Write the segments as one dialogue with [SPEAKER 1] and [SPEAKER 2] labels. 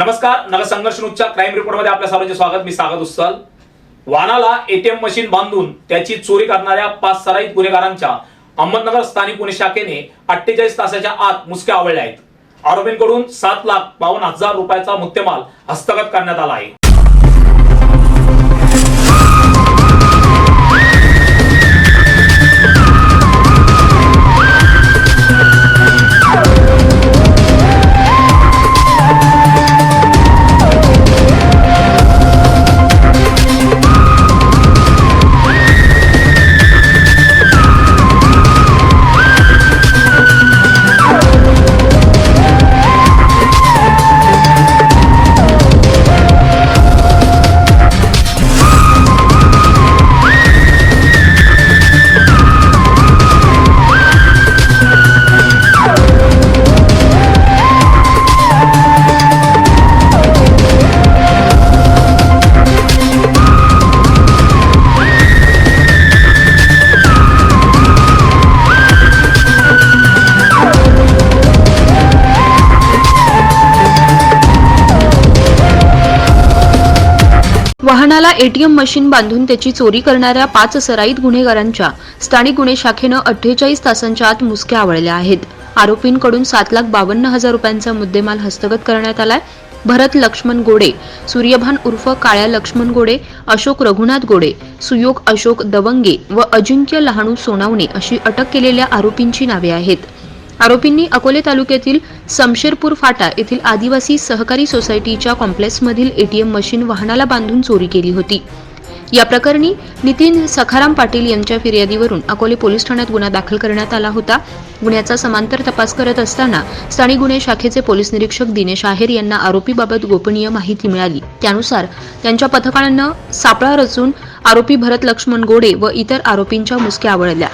[SPEAKER 1] नमस्कार नगर संघर्ष न्यूजच्या क्राईम रिपोर्टमध्ये आपल्या सर्वांचे स्वागत. मी सागत उत्सल वाहनाला एटीएम मशीन बांधून त्याची चोरी करणाऱ्या पाच सराईत गुन्हेगारांच्या अहमदनगर स्थानिक गुन्हे शाखेने अठ्ठेचाळीस तासाच्या आत मुसक्या आवळल्या आहेत. आरोपींकडून सात लाख बावन्न हजार रुपयाचा मुद्देमाल हस्तगत करण्यात आला आहे.
[SPEAKER 2] वाहनाला एटीएम मशीन बांधून त्याची चोरी करणाऱ्या पाच सराईत गुन्हेगारांच्या स्थानिक गुन्हे शाखेनं अठ्ठेचाळीस तासांच्या आत मुसक्या आवळल्या आहेत. आरोपींकडून सात लाख बावन्न हजार रुपयांचा मुद्देमाल हस्तगत करण्यात आलाय. भरत लक्ष्मण गोडे सूर्यभान उर्फ काळ्या लक्ष्मण गोडे अशोक रघुनाथ गोडे सुयोग अशोक दवंगे व अजिंक्य लहाणू सोनावणे अशी अटक केलेल्या आरोपींची नावे आहेत. आरोपींनी अकोले तालुक्यातील समशेरपूर फाटा येथील आदिवासी सहकारी सोसायटीच्या कॉम्प्लेक्समधील एटीएम मशीन वाहनाला बांधून चोरी केली होती. या प्रकरणी नितीन सखाराम पाटील यांच्या फिर्यादीवरून अकोले पोलीस ठाण्यात गुन्हा दाखल करण्यात आला होता. गुन्ह्याचा समांतर तपास करत असताना स्थानिक गुन्हे शाखेचे पोलीस निरीक्षक दिनेश आहेर यांना आरोपीबाबत गोपनीय माहिती मिळाली. त्यानुसार त्यांच्या पथकानं सापळा रचून आरोपी भरत लक्ष्मण गोडे व इतर आरोपींच्या मुसक्या आवळल्या.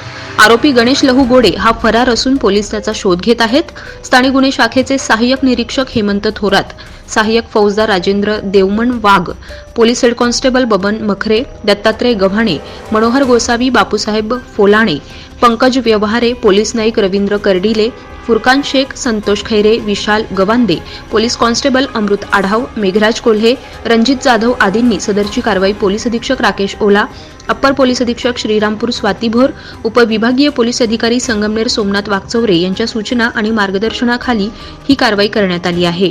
[SPEAKER 2] आरोपी गणेश लहू गोडे हा फरार असून पोलीस त्याचा शोध घेत आहेत. स्थानिक गुन्हे शाखेचे सहाय्यक निरीक्षक हेमंत थोरात सहाय्यक फौजदार Rajendra Devman Wagh police head constable Baban Makhare Dattatray Gavhane Manohar Gosavi Bapusaheb Folane Pankaj Vyavahare police Naik Ravindra Kardile Furkan Shaikh Santosh Khaire Vishal Gavande police constable Amrut Adhav Meghraj Kolhe Ranjit Jadhav आदींनी सदरची कारवाई police अधीक्षक Rakesh Ola upper police अधीक्षक श्रीरामपूर स्वाती भोर उपविभागीय police अधिकारी संगमनेर सोमनाथ वागचौरे यांच्या सूचना आणि मार्गदर्शनाखाली ही कारवाई करण्यात आली आहे.